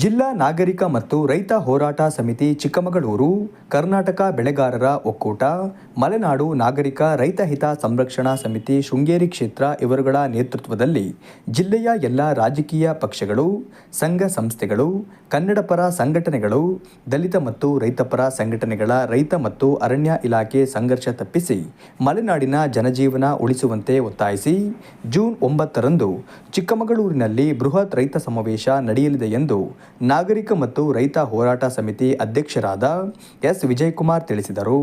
ಜಿಲ್ಲಾ ನಾಗರಿಕ ಮತ್ತು ರೈತ ಹೋರಾಟ ಸಮಿತಿ ಚಿಕ್ಕಮಗಳೂರು, ಕರ್ನಾಟಕ ಬೆಳೆಗಾರರ ಒಕ್ಕೂಟ, ಮಲೆನಾಡು ನಾಗರಿಕ ರೈತ ಹಿತ ಸಂರಕ್ಷಣಾ ಸಮಿತಿ ಶೃಂಗೇರಿ ಕ್ಷೇತ್ರ ಇವರುಗಳ ನೇತೃತ್ವದಲ್ಲಿ ಜಿಲ್ಲೆಯ ಎಲ್ಲ ರಾಜಕೀಯ ಪಕ್ಷಗಳು, ಸಂಘ ಸಂಸ್ಥೆಗಳು ಕನ್ನಡಪರ ಸಂಘಟನೆಗಳು, ದಲಿತ ಮತ್ತು ರೈತಪರ ಸಂಘಟನೆಗಳ ರೈತ ಮತ್ತು ಅರಣ್ಯ ಇಲಾಖೆ ಸಂಘರ್ಷ ತಪ್ಪಿಸಿ ಮಲೆನಾಡಿನ ಜನಜೀವನ ಉಳಿಸುವಂತೆ ಒತ್ತಾಯಿಸಿ ಜೂನ್ ಒಂಬತ್ತರಂದು ಚಿಕ್ಕಮಗಳೂರಿನಲ್ಲಿ ಬೃಹತ್ ರೈತ ಸಮಾವೇಶ ನಡೆಯಲಿದೆ ಎಂದು ನಾಗರಿಕ ಮತ್ತು ರೈತ ಹೋರಾಟ ಸಮಿತಿ ಅಧ್ಯಕ್ಷರಾದ ಎಸ್. ವಿಜಯಕುಮಾರ್ ತಿಳಿಸಿದರು.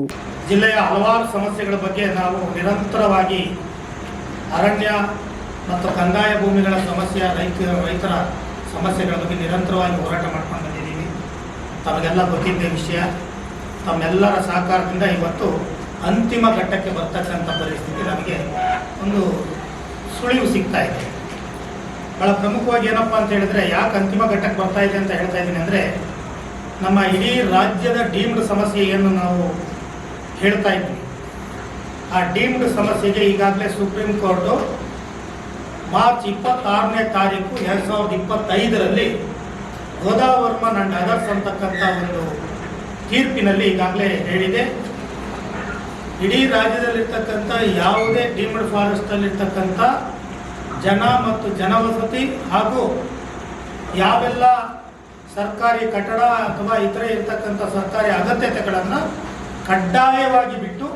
ಜಿಲ್ಲೆಯ ಹಲವಾರು ಸಮಸ್ಯೆಗಳ ಬಗ್ಗೆ ನಾವು ನಿರಂತರವಾಗಿ ಅರಣ್ಯ ಮತ್ತು ಕಂದಾಯ ಭೂಮಿಗಳ ಸಮಸ್ಯೆ, ರೈತ, ರೈತರ ಸಮಸ್ಯೆಗಳ ಬಗ್ಗೆ ನಿರಂತರವಾಗಿ ಹೋರಾಟ ಮಾಡ್ಕೊಂಡು ಬಂದಿದ್ದೀವಿ. ತಮಗೆಲ್ಲ ಗೊತ್ತಿದ್ದ ವಿಷಯ, ತಮ್ಮೆಲ್ಲರ ಸಹಕಾರದಿಂದ ಇವತ್ತು ಅಂತಿಮ ಘಟ್ಟಕ್ಕೆ ಬರ್ತಕ್ಕಂಥ ಪರಿಸ್ಥಿತಿ ನಮಗೆ ಒಂದು ಸುಳಿವು ಸಿಗ್ತಾ ಇದೆ. ಭಾಳ ಪ್ರಮುಖವಾಗಿ ಏನಪ್ಪ ಅಂತ ಹೇಳಿದ್ರೆ, ಯಾಕೆ ಅಂತಿಮ ಘಟ್ಟಕ್ಕೆ ಬರ್ತಾ ಇದೆ ಅಂತ ಹೇಳ್ತಾ ಇದ್ದೀನಿ ಅಂದರೆ, ನಮ್ಮ ಇಡೀ ರಾಜ್ಯದ ಡೀಮ್ಡ್ ಸಮಸ್ಯೆ ಏನು ನಾವು ಹೇಳ್ತಾ ಇದ್ದೀವಿ ಆ ಡೀಮ್ಡ್ ಸಮಸ್ಯೆಗೆ ಈಗಾಗಲೇ ಸುಪ್ರೀಂ ಕೋರ್ಟು ಮಾರ್ಚ್ ಇಪ್ಪತ್ತಾರನೇ ತಾರೀಕು ಎರಡು ಸಾವಿರದ ಇಪ್ಪತ್ತೈದರಲ್ಲಿ ಗೋದಾವರ್ಮನ್ ಅಂಡ್ ಅದರ್ಸ್ ಅಂತಕ್ಕಂಥ ಒಂದು ತೀರ್ಪಿನಲ್ಲಿ ಈಗಾಗಲೇ ಹೇಳಿದೆ. ಇಡೀ ರಾಜ್ಯದಲ್ಲಿರ್ತಕ್ಕಂಥ ಯಾವುದೇ ಡೀಮ್ಡ್ ಫಾರೆಸ್ಟಲ್ಲಿರ್ತಕ್ಕಂಥ ಜನ ಮತ್ತು ಜನವಸತಿ ಹಾಗೂ ಯಾವೆಲ್ಲ ಸರ್ಕಾರಿ ಕಟ್ಟಡ ಅಥವಾ ಇತರೆ ಇರ್ತಕ್ಕಂಥ ಸರ್ಕಾರಿ ಅಗತ್ಯತೆಗಳನ್ನು ಕಡ್ಡಾಯವಾಗಿ ಬಿಟ್ಟು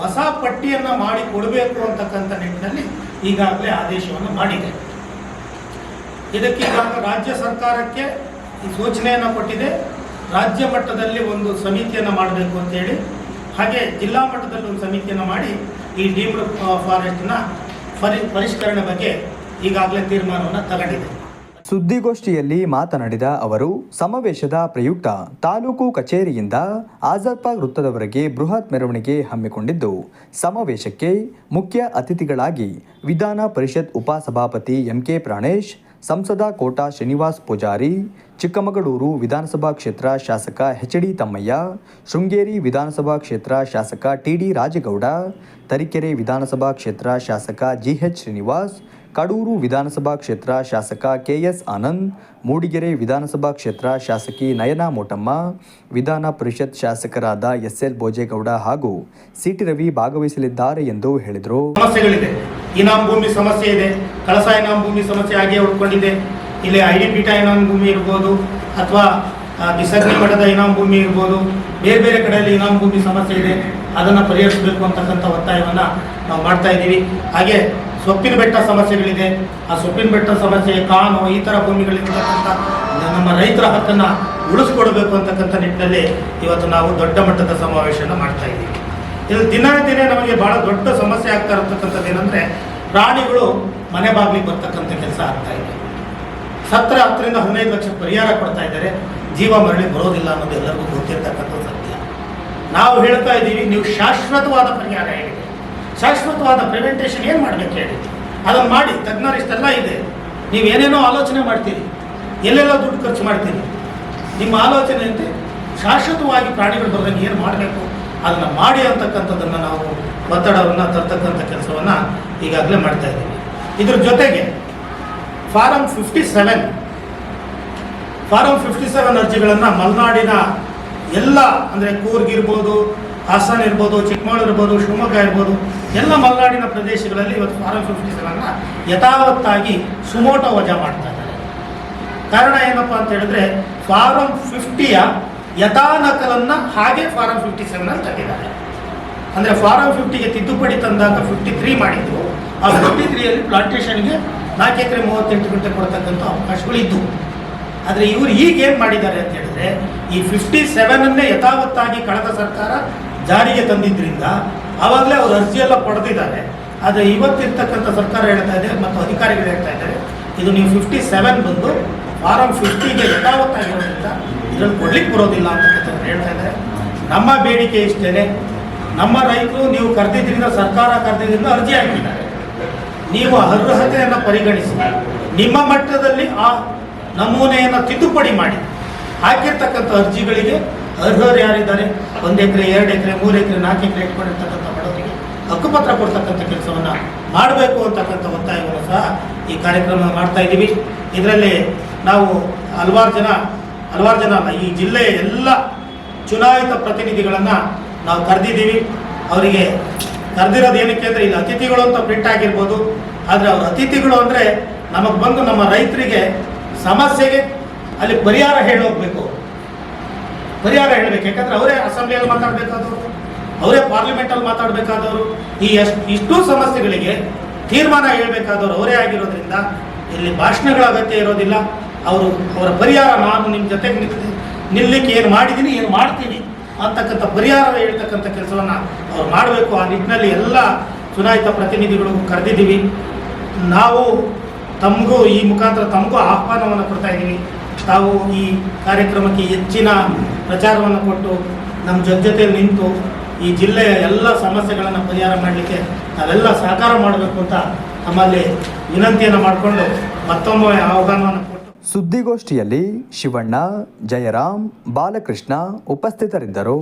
ಹೊಸ ಪಟ್ಟಿಯನ್ನು ಮಾಡಿ ಕೊಡಬೇಕು ಅಂತಕ್ಕಂಥ ನಿಟ್ಟಿನಲ್ಲಿ ಈಗಾಗಲೇ ಆದೇಶವನ್ನು ಮಾಡಿದೆ. ಇದಕ್ಕೆ ರಾಜ್ಯ ಸರ್ಕಾರಕ್ಕೆ ಈ ಸೂಚನೆಯನ್ನು ಕೊಟ್ಟಿದೆ. ರಾಜ್ಯ ಮಟ್ಟದಲ್ಲಿ ಒಂದು ಸಮಿತಿಯನ್ನು ಮಾಡಬೇಕು ಅಂತೇಳಿ ಹಾಗೆ ಜಿಲ್ಲಾ ಮಟ್ಟದಲ್ಲಿ ಒಂದು ಸಮಿತಿಯನ್ನು ಮಾಡಿ ಈ ಡೀಮ್ಡ್ ಫಾರೆಸ್ಟ್ನ ಪರಿ, ಪರಿಷ್ಕರಣೆ ಬಗ್ಗೆ ಈಗಾಗಲೇ ತೀರ್ಮಾನವನ್ನು ತಗೊಂಡಿದೆ. ಸುದ್ದಿಗೋಷ್ಠಿಯಲ್ಲಿ ಮಾತನಾಡಿದ ಅವರು, ಸಮಾವೇಶದ ಪ್ರಯುಕ್ತ ತಾಲೂಕು ಕಚೇರಿಯಿಂದ ಆಜರ್ಪಾ ವೃತ್ತದವರೆಗೆ ಬೃಹತ್ ಮೆರವಣಿಗೆ ಹಮ್ಮಿಕೊಂಡಿದ್ದು, ಸಮಾವೇಶಕ್ಕೆ ಮುಖ್ಯ ಅತಿಥಿಗಳಾಗಿ ವಿಧಾನ ಪರಿಷತ್ ಉಪಸಭಾಪತಿ ಎಂಕೆ ಪ್ರಾಣೇಶ್ ಸಂಸದ ಕೋಟಾ ಶ್ರೀನಿವಾಸ್ ಪೂಜಾರಿ, ಚಿಕ್ಕಮಗಳೂರು ವಿಧಾನಸಭಾ ಕ್ಷೇತ್ರ ಶಾಸಕ ಎಚ್ ಡಿ ತಮ್ಮಯ್ಯ, ಶೃಂಗೇರಿ ವಿಧಾನಸಭಾ ಕ್ಷೇತ್ರ ಶಾಸಕ ಟಿ ಡಿ ರಾಜೇಗೌಡ, ತರೀಕೆರೆ ವಿಧಾನಸಭಾ ಕ್ಷೇತ್ರ ಶಾಸಕ ಜಿಎಚ್ ಶ್ರೀನಿವಾಸ್, ಕಡೂರು ವಿಧಾನಸಭಾ ಕ್ಷೇತ್ರ ಶಾಸಕ ಕೆಎಸ್ ಆನಂದ್, ಮೂಡಿಗೆರೆ ವಿಧಾನಸಭಾ ಕ್ಷೇತ್ರ ಶಾಸಕಿ ನಯನಾ ಮೋಟಮ್ಮ, ವಿಧಾನ ಪರಿಷತ್ ಶಾಸಕರಾದ ಎಸ್ಎಲ್ ಭೋಜೇಗೌಡ ಹಾಗೂ ಸಿಟಿ ರವಿ ಭಾಗವಹಿಸಲಿದ್ದಾರೆ ಎಂದು ಹೇಳಿದರು. ಇನಾಮ್ ಭೂಮಿ ಸಮಸ್ಯೆ ಇದೆ. ಕಳಸ ಇನಾಮ್ ಭೂಮಿ ಸಮಸ್ಯೆ ಹಾಗೆ ಉಳ್ಕೊಂಡಿದೆ. ಇಲ್ಲಿ ಐಡಿಪೀಠ ಇನಾಮ್ ಭೂಮಿ ಇರ್ಬೋದು, ಅಥವಾ ಬಿಸರ್ಗಿ ಮಠದ ಇನಾಮ್ ಭೂಮಿ ಇರ್ಬೋದು, ಬೇರೆ ಬೇರೆ ಕಡೆಯಲ್ಲಿ ಇನಾಮ್ ಭೂಮಿ ಸಮಸ್ಯೆ ಇದೆ. ಅದನ್ನು ಪರಿಹರಿಸಬೇಕು ಅಂತಕ್ಕಂಥ ಒತ್ತಾಯವನ್ನು ನಾವು ಮಾಡ್ತಾ ಇದ್ದೀವಿ. ಹಾಗೆ ಸೊಪ್ಪಿನ ಬೆಟ್ಟ ಸಮಸ್ಯೆಗಳಿದೆ. ಆ ಸೊಪ್ಪಿನ ಬೆಟ್ಟ ಸಮಸ್ಯೆ, ಕಾನು, ಈ ಥರ ಭೂಮಿಗಳಿರ್ತಕ್ಕಂಥ ನಮ್ಮ ರೈತರ ಹಕ್ಕನ್ನು ಉಳಿಸ್ಕೊಡ್ಬೇಕು ಅಂತಕ್ಕಂಥ ನಿಟ್ಟಿನಲ್ಲಿ ಇವತ್ತು ನಾವು ದೊಡ್ಡ ಮಟ್ಟದ ಸಮಾವೇಶನ ಮಾಡ್ತಾ ಇದ್ದೀವಿ. ಇದು ದಿನ ದಿನೇ ನಮಗೆ ಬಹಳ ದೊಡ್ಡ ಸಮಸ್ಯೆ ಆಗ್ತಾ ಇರತಕ್ಕಂಥದ್ದು ಏನಂದರೆ ಪ್ರಾಣಿಗಳು ಮನೆ ಬಾಗಿಲಿಗೆ ಬರ್ತಕ್ಕಂಥ ಕೆಲಸ ಆಗ್ತಾ ಇದೆ. ಸತ್ತರ, ಹತ್ತರಿಂದ ಹದಿನೈದು ಲಕ್ಷ ಪರಿಹಾರ ಕೊಡ್ತಾ ಇದ್ದಾರೆ. ಜೀವ ಮರಳಿ ಬರೋದಿಲ್ಲ ಅನ್ನೋದು ಎಲ್ಲರಿಗೂ ಗೊತ್ತಿರ್ತಕ್ಕಂಥ ಸತ್ಯ. ನಾವು ಹೇಳ್ತಾ ಇದ್ದೀವಿ, ನೀವು ಶಾಶ್ವತವಾದ ಪರಿಹಾರ ಹೇಳಿ. ಶಾಶ್ವತವಾದ ಪ್ರಿವೆಂಟೇಷನ್ ಏನು ಮಾಡಬೇಕು ಹೇಳಿ? ಅದನ್ನು ಮಾಡಿ, ತಜ್ಞರು ಇಷ್ಟೆಲ್ಲ ಇದೆ. ನೀವು ಏನೇನೋ ಆಲೋಚನೆ ಮಾಡ್ತೀರಿ, ಎಲ್ಲೆಲ್ಲ ದುಡ್ಡು ಖರ್ಚು ಮಾಡ್ತೀರಿ? ನಿಮ್ಮ ಆಲೋಚನೆ ಅಂತೆ ಶಾಶ್ವತವಾಗಿ ಪ್ರಾಣಿಗಳು ಬರೋದಕ್ಕೆ ಏನು ಮಾಡಬೇಕು? ಅದನ್ನು ಮಾಡಿ ಅಂತಕ್ಕಂಥದ್ದನ್ನು ನಾವು ಒತ್ತಡವನ್ನು ತರ್ತಕ್ಕಂಥ ಕೆಲಸವನ್ನು ಈಗಾಗಲೇ ಮಾಡ್ತಾ ಇದ್ದೀವಿ. ಇದ್ರ ಜೊತೆಗೆ form fifty seven form fifty seven ಅರ್ಜಿಗಳನ್ನು ಮಲೆನಾಡಿನ ಎಲ್ಲ, ಅಂದರೆ ಕೂರ್ಗ್ ಇರ್ಬೋದು, ಹಾಸನ ಇರ್ಬೋದು ಚಿಕ್ಕಮಗಳೂರು ಇರ್ಬೋದು, ಶಿವಮೊಗ್ಗ ಇರ್ಬೋದು, ಎಲ್ಲ ಮಲೆನಾಡಿನ ಪ್ರದೇಶಗಳಲ್ಲಿ ಇವತ್ತು ಫಾರಂ ಫಿಫ್ಟಿ ಸೆವೆನ್ನ ಯಥಾವತ್ತಾಗಿ ಸುಮೋಟ ವಜಾ ಮಾಡ್ತಾ ಇದ್ದಾರೆ. ಕಾರಣ ಏನಪ್ಪ ಅಂತ ಹೇಳಿದ್ರೆ, ಫಾರಂ ಫಿಫ್ಟಿಯ ಯಥಾನಕಲನ್ನು ಹಾಗೆ ಫಾರಂ ಫಿಫ್ಟಿ ಸೆವೆನ್ ಅಲ್ಲಿ ತಂದಿದ್ದಾರೆ. ಅಂದರೆ ಫಾರಂ ಫಿಫ್ಟಿಗೆ ತಿದ್ದುಪಡಿ ತಂದಾಗ ಫಿಫ್ಟಿ ತ್ರೀ ಮಾಡಿದ್ದು, ಆ ಫಿಫ್ಟಿ ತ್ರೀಯಲ್ಲಿ ಪ್ಲಾಂಟೇಷನ್ಗೆ ನಾಲ್ಕು ಎಕರೆ ಮೂವತ್ತೆಂಟು ಗಂಟೆ ಕೊಡ್ತಕ್ಕಂಥ ಅವಕಾಶಗಳು ಇದ್ದು ಆದರೆ ಇವರು ಈಗ ಏನು ಮಾಡಿದ್ದಾರೆ ಅಂತ ಹೇಳಿದ್ರೆ, ಈ ಫಿಫ್ಟಿ ಸೆವೆನನ್ನೇ ಯಥಾವತ್ತಾಗಿ ಕಳೆದ ಸರ್ಕಾರ ಜಾರಿಗೆ ತಂದಿದ್ದರಿಂದ ಆವಾಗಲೇ ಅವರು ಅರ್ಜಿಯೆಲ್ಲ ಪಡೆದಿದ್ದಾರೆ. ಆದರೆ ಇವತ್ತಿರ್ತಕ್ಕಂಥ ಸರ್ಕಾರ ಹೇಳ್ತಾ ಇದೆ ಮತ್ತು ಅಧಿಕಾರಿಗಳು ಹೇಳ್ತಾ ಇದ್ದಾರೆ, ಇದು ನೀವು ಫಿಫ್ಟಿ ಸೆವೆನ್ ಬಂದು ಫಾರಂ ಫಿಫ್ಟಿಗೆ ಯಥಾವತ್ತಾಗಿರೋದ್ರಿಂದ ಇದನ್ನು ಕೊಡ್ಲಿಕ್ಕೆ ಬರೋದಿಲ್ಲ ಅಂತಕ್ಕಂಥದ್ದು ಹೇಳ್ತಾ ಇದ್ದಾರೆ. ನಮ್ಮ ಬೇಡಿಕೆ ಇಷ್ಟೇ ನಮ್ಮ ರೈತರು ನೀವು ಕರೆದಿದ್ದರಿಂದ ಸರ್ಕಾರ ಕರೆದಿದ್ದರಿಂದ ಅರ್ಜಿ ಹಾಕಿದ್ದಾರೆ. ನೀವು ಅರ್ಹತೆಯನ್ನು ಪರಿಗಣಿಸಿ. ನಿಮ್ಮ ಮಟ್ಟದಲ್ಲಿ ಆ ನಮೂನೆಯನ್ನು ತಿದ್ದುಪಡಿ ಮಾಡಿ. ಹಾಕಿರ್ತಕ್ಕಂಥ ಅರ್ಜಿಗಳಿಗೆ ಅರ್ಹರು ಯಾರಿದ್ದಾರೆ? ಒಂದು ಎಕರೆ, ಎರಡು ಎಕರೆ, ಮೂರು ಎಕರೆ, ನಾಲ್ಕು ಎಕರೆ ಇಟ್ಕೊಂಡಿರ್ತಕ್ಕಂಥ ಬಡವರಿಗೆ ಹಕ್ಕುಪತ್ರ ಕೊಡ್ತಕ್ಕಂಥ ಕೆಲಸವನ್ನು ಮಾಡಬೇಕು ಅಂತಕ್ಕಂಥ ಒತ್ತಾಯವನ್ನು ಸಹ ಈ ಕಾರ್ಯಕ್ರಮ ಮಾಡ್ತಾ ಇದ್ದೀವಿ. ಇದರಲ್ಲಿ ನಾವು ಹಲವಾರು ಜನ ಹಲವಾರು ಜನ ಅಲ್ಲ, ಈ ಜಿಲ್ಲೆಯ ಎಲ್ಲ ಚುನಾಯಿತ ಪ್ರತಿನಿಧಿಗಳನ್ನು ನಾವು ಕರೆದಿದ್ದೀವಿ. ಅವರಿಗೆ ಕರೆದಿರೋದು ಏನಕ್ಕೆ ಅಂದರೆ, ಇಲ್ಲಿ ಅತಿಥಿಗಳು ಅಂತ ಪ್ರಿಂಟ್ ಆಗಿರ್ಬೋದು. ಆದರೆ ಅವ್ರ ಅತಿಥಿಗಳು ಅಂದರೆ ನಮಗೆ ಬಂದು ನಮ್ಮ ರೈತರಿಗೆ ಸಮಸ್ಯೆಗೆ ಅಲ್ಲಿ ಪರಿಹಾರ ಹೇಳಿ ಹೋಗ್ಬೇಕು. ಪರಿಹಾರ ಹೇಳಬೇಕು. ಯಾಕಂದ್ರೆ ಅವರೇ ಅಸೆಂಬ್ಲಿಯಲ್ಲಿ ಮಾತಾಡಬೇಕಾದವರು, ಅವರೇ ಪಾರ್ಲಿಮೆಂಟಲ್ಲಿ ಮಾತಾಡಬೇಕಾದವರು, ಈ ಎಷ್ಟು, ಇಷ್ಟೂ ಸಮಸ್ಯೆಗಳಿಗೆ ತೀರ್ಮಾನ ಹೇಳಬೇಕಾದವರು ಅವರೇ ಆಗಿರೋದ್ರಿಂದ ಇಲ್ಲಿ ಭಾಷಣಗಳ ಅಗತ್ಯ ಇರೋದಿಲ್ಲ. ಅವರು ಅವರ ಪರಿಹಾರ ನಾನು ನಿಮ್ಮ ಜೊತೆಗೆ ನಿಲ್ಲಕ್ಕೆ ಏನು ಮಾಡಿದ್ದೀನಿ ಏನು ಮಾಡ್ತೀನಿ ಅಂತಕ್ಕಂಥ ಪರಿಹಾರ ಹೇಳ್ತಕ್ಕಂಥ ಕೆಲಸವನ್ನು ಅವ್ರು ಮಾಡಬೇಕು. ಆ ನಿಟ್ಟಿನಲ್ಲಿ ಎಲ್ಲ ಚುನಾಯಿತ ಪ್ರತಿನಿಧಿಗಳು ಕರೆದಿದ್ದೀವಿ. ನಾವು ತಮಗೂ ಈ ಮುಖಾಂತರ ತಮಗೂ ಆಹ್ವಾನವನ್ನು ಕೊಡ್ತಾ ಇದ್ದೀವಿ. ತಾವು ಈ ಕಾರ್ಯಕ್ರಮಕ್ಕೆ ಹೆಚ್ಚಿನ ಪ್ರಚಾರವನ್ನು ಕೊಟ್ಟು ನಮ್ಮ ಜೊತೆ ಜೊತೆಯಲ್ಲಿ ನಿಂತು ಈ ಜಿಲ್ಲೆಯ ಎಲ್ಲ ಸಮಸ್ಯೆಗಳನ್ನು ಪರಿಹಾರ ಮಾಡಲಿಕ್ಕೆ ನಾವೆಲ್ಲ ಸಹಕಾರ ಮಾಡಬೇಕು ಅಂತ ನಮ್ಮಲ್ಲಿ ವಿನಂತಿಯನ್ನು ಮಾಡಿಕೊಂಡು ಮತ್ತೊಮ್ಮೆ ಆಹ್ವಾನವನ್ನು ಸುದ್ದಿಗೋಷ್ಠಿಯಲ್ಲಿ ಶಿವಣ್ಣ ಜಯರಾಮ್ ಬಾಲಕೃಷ್ಣ ಉಪಸ್ಥಿತರಿದ್ದರು.